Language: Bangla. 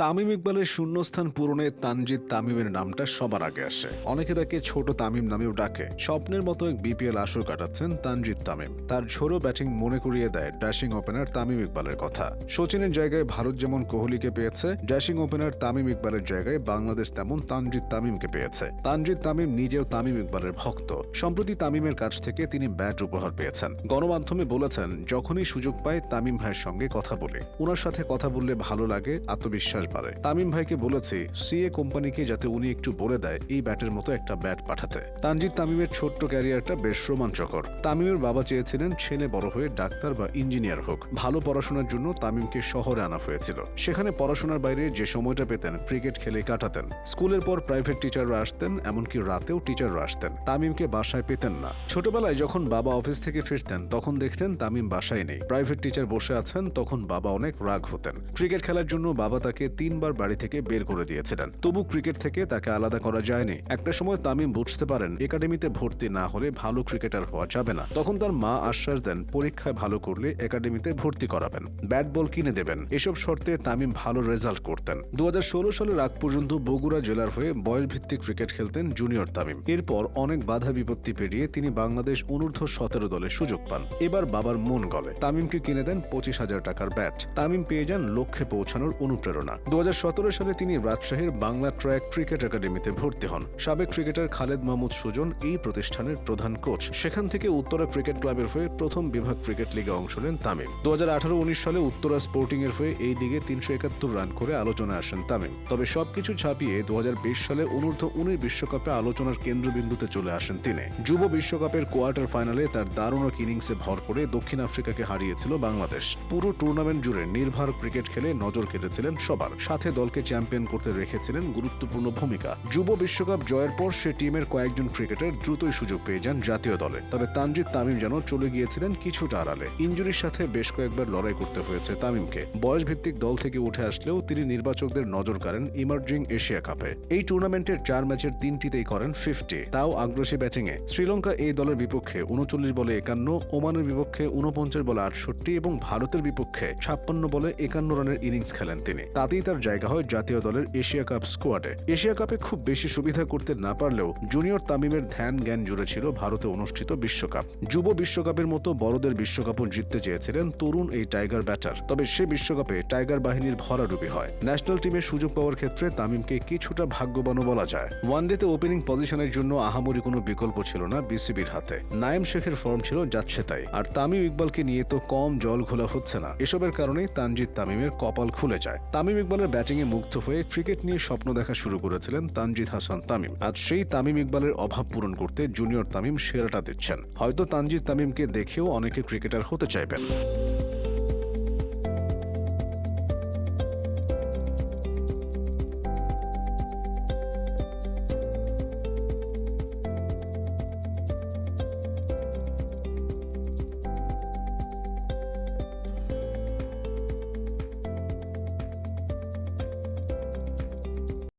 তামিম ইকবালের শূন্যস্থান পূরণে তানজিদ তামিমের নামটা সবার আগে আসে। অনেকে তাকে ছোট তামিম নামেও ডাকে। স্বপ্নের মতো এক বিপিএল আসর কাটাচ্ছেন তানজিদ তামিম। তার ঝোড়ো ব্যাটিং মনে করিয়ে দেয় ড্যাশিং ওপেনার তামিম ইকবালের কথা। সচিনের জায়গায় ভারত যেমন কোহলিকে পেয়েছে, ড্যাশিং ওপেনার তামিম ইকবালের জায়গায় বাংলাদেশ তেমন তানজিদ তামিমকে পেয়েছে। তানজিদ তামিম নিজেও তামিম ইকবালের ভক্ত। সম্প্রতি তামিমের কাছ থেকে তিনি ব্যাট উপহার পেয়েছেন। গণমাধ্যমে বলেছেন, যখনই সুযোগ পায় তামিম ভাইয়ের সঙ্গে কথা বলে। ওনার সাথে কথা বললে ভালো লাগে, আত্মবিশ্বাস বাড়ে তামিম ভাইকে বলেছি, সিএ কোম্পানিকে যাতে উনি একটু বলে দেয়, এই ব্যাটের মতো একটা ব্যাট পাঠাতে। তানজিদ তামিমের ছোট্ট ক্যারিয়ারটা বেশ রোমাঞ্চকর। তামিমের বাবা চেয়েছিলেন ছেলে বড় হয়ে ডাক্তার বা ইঞ্জিনিয়ার হোক। ভালো পড়াশোনার জন্য তামিমকে শহরে আনা হয়েছিল। সেখানে পড়াশোনার বাইরে যে সময়টা পেতেন, ক্রিকেট খেলে কাটাতেন। স্কুলের পর প্রাইভেট টিচাররা আসতেন, এমনকি রাতেও টিচাররা আসতেন। তামিমকে বাসায় পেতেন না। ছোটবেলায় যখন বাবা অফিস থেকে ফিরতেন, তখন দেখতেন তামিম বাসায় নেই। প্রাইভেট টিচার বসে আছেন, তখন বাবা অনেক রাগ হতেন। ক্রিকেট খেলার জন্য বাবা তাকে তিনবার বাড়ি থেকে বের করে দিয়েছিলেন। তবু ক্রিকেট থেকে তাকে আলাদা করা যায়নি। একটা সময় তামিম বুঝতে পারেন, একাডেমিতে ভর্তি না হলে ভালো ক্রিকেটার হওয়া যাবে না। তখন তার মা আশ্বাস দেন, পরীক্ষায় ভালো করলে একাডেমিতে ভর্তি করাবেন। ব্যাট বল কিনে দেবেন। এসব শর্তে তামিম ভালো রেজাল্ট করতেন। দু হাজার ষোলো সালের আগ পর্যন্ত বগুড়া জেলার হয়ে বয়স ভিত্তিক ক্রিকেট খেলতেন জুনিয়র তামিম। এরপর অনেক বাধা বিপত্তি পেরিয়ে তিনি বাংলাদেশ অনূর্ধ্ব সতেরো দলে সুযোগ পান। এবার বাবার মন গলে। তামিমকে কিনে দেন পঁচিশ হাজার টাকার ব্যাট। তামিম পেয়ে যান লক্ষ্যে পৌঁছানোর অনুপ্রেরণা। দু হাজার সতেরো সালে তিনি রাজশাহীর বাংলা ট্র্যাক ক্রিকেট একাডেমিতে ভর্তি হন। সাবেক ক্রিকেটার খালেদ মাহমুদ সুজন এই প্রতিষ্ঠানের প্রধান কোচ। সেখান থেকে উত্তরা ক্রিকেট ক্লাবের হয়ে প্রথম বিভাগ ক্রিকেট লিগে অংশ নেন তামিম। দু হাজার সালে উত্তরা স্পোর্টিং এর হয়ে এই লিগে তিনশো একাত্তর রান করে আলোচনায় আসেন তামিম। তবে সবকিছু ছাপিয়ে দু হাজার বিশ সালে অনূর্ধ্ব উনিশ বিশ্বকাপে আলোচনার কেন্দ্রবিন্দুতে চলে আসেন তিনি। যুব বিশ্বকাপের কোয়ার্টার ফাইনালে তার দারুণ ইনিংসে ভর করে দক্ষিণ আফ্রিকাকে হারিয়েছিল বাংলাদেশ। পুরো টুর্নামেন্ট জুড়ে নির্ভর ক্রিকেট খেলে নজর কেটেছিলেন সবার। সাথে দলকে চ্যাম্পিয়ন করতে রেখেছিলেন গুরুত্বপূর্ণ ভূমিকা। যুব বিশ্বকাপ জয়ের পর সে টিমের কয়েকজন ক্রিকেটার দ্রুতই সুযোগ পেয়ে যান জাতীয় দলে। তবে তানজিদ তামিম যেন চলে গিয়েছিলেন কিছুটা আড়ালে। ইঞ্জুরির সাথে বেশ কয়েকবার লড়াই করতে হয়েছে তামিমকে। বয়স ভিত্তিক দল থেকে উঠে আসলেও তিনি নির্বাচকদের নজর কাড়েন ইমার্জিং এশিয়া কাপে। এই টুর্নামেন্টের চার ম্যাচের তিনটিতেই করেন ফিফটি। তাও আগ্রাসী ব্যাটিংয়ে। শ্রীলঙ্কা এই দলের বিপক্ষে উনচল্লিশ বলে একান্ন, ওমানের বিপক্ষে উনপঞ্চাশ বলে আটষট্টি এবং ভারতের বিপক্ষে ছাপ্পান্ন বলে একান্ন রানের ইনিংস খেলেন তিনি। তাতেই তার জায়গা হয় জাতীয় দলের এশিয়া কাপ স্কোয়াডে। এশিয়া কাপে খুব বেশি সুবিধা করতে না পারলেও জুনিয়র তামিমের ধ্যান জ্ঞান জুড়ে ছিল ভারতে অনুষ্ঠিত বিশ্বকাপ। যুব বিশ্বকাপের মতো বড়দের বিশ্বকাপও জিততে চেয়েছিলেন তরুণ এই টাইগার ব্যাটার। তবে সে বিশ্বকাপে টাইগার বাহিনীর ভরাডুবি হয়। ন্যাশনাল টিমে সুযোগ পাওয়ার ক্ষেত্রে তামিমকে কিছুটা ভাগ্যবানও বলা যায়। ওয়ানডেতে ওপেনিং পজিশনের জন্য আহামরি কোনো বিকল্প ছিল না বিসিবির হাতে। নায়েম শেখের ফর্ম ছিল যাচ্ছে তাই। আর তামিম ইকবালকে নিয়ে তো কম জল ঘোলা হচ্ছে না। এসবের কারণেই তানজিদ তামিমের কপাল খুলে যায়। তামিম ইকবালের ব্যাটিংয়ে মুগ্ধ হয়ে ক্রিকেট নিয়ে স্বপ্ন দেখা শুরু করেছিলেন তানজিদ হাসান তামিম। আজ সেই তামিম ইকবালের অভাব পূরণ করতে জুনিয়র তামিম সেরাটা দিচ্ছেন। হয়তো তানজিদ তামিমকে দেখেও অনেকে ক্রিকেটার হতে চাইবেন।